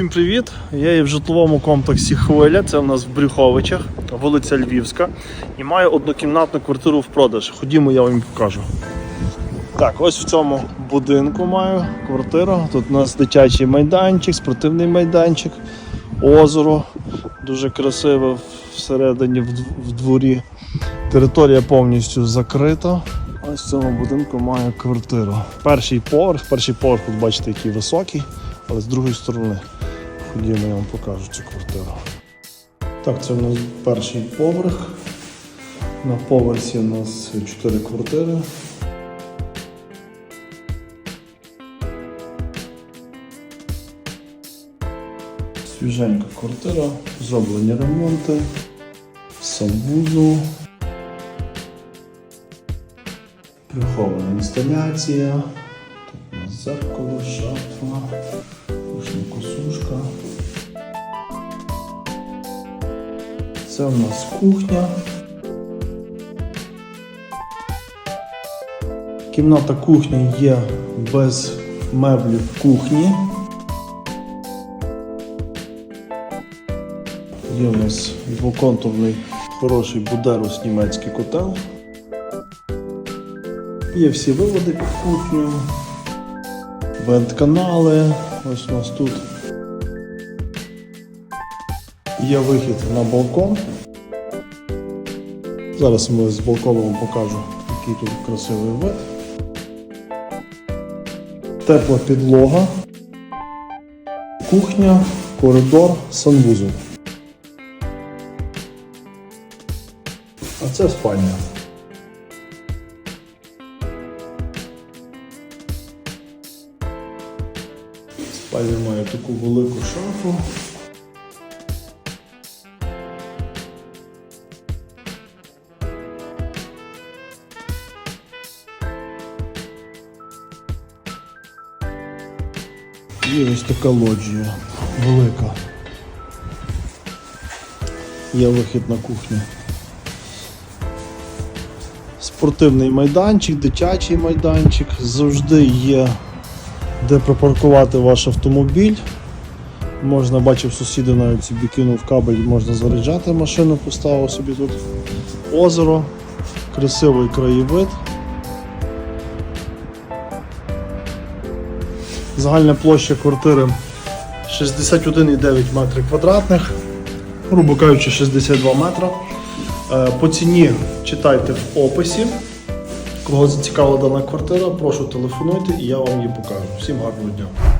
Всім привіт! Я є в житловому комплексі Хвиля. Це в нас в Брюховичах, вулиця Львівська. І маю однокімнатну квартиру в продаж. Ходімо, я вам покажу. Так, ось в цьому будинку маю квартиру. Тут у нас дитячий майданчик, спортивний майданчик, озеро. Дуже красиве всередині в дворі. Територія повністю закрита. Ось в цьому будинку маю квартиру. Перший поверх, перший поверх, от бачите, який високий, але з другої сторони. Ходімо, я вам покажу цю квартиру. Так, це у нас перший поверх. На поверсі у нас 4 квартири. Свіженька квартира, зроблені ремонти, санвузол, прихована інсталяція, зеркало, шафа, косушка. Це у нас кухня. Кімната кухні є без меблів кухні. Є у нас двоконтурний хороший будерус німецький котел. Є всі виводи під кухню, вент-канали. Ось у нас тут. Є вихід на балкон. Зараз ми з балкону вам покажу, який тут красивий вид. Тепла підлога, кухня, коридор, санвузол. А це спальня. Спальня має таку велику шафу. Є ось така лоджія велика. Є вихід на кухню. Спортивний майданчик, дитячий майданчик. Завжди є де припаркувати ваш автомобіль. Можна, бачив, сусіди навіть собі кинув кабель, можна заряджати машину, поставив собі тут озеро, красивий краєвид. Загальна площа квартири 61,9 метрів квадратних, грубо кажучи, 62 метра. Е, По ціні читайте в описі. Кого зацікавила дана квартира, прошу телефонуйте і я вам її покажу. Всім гарного дня.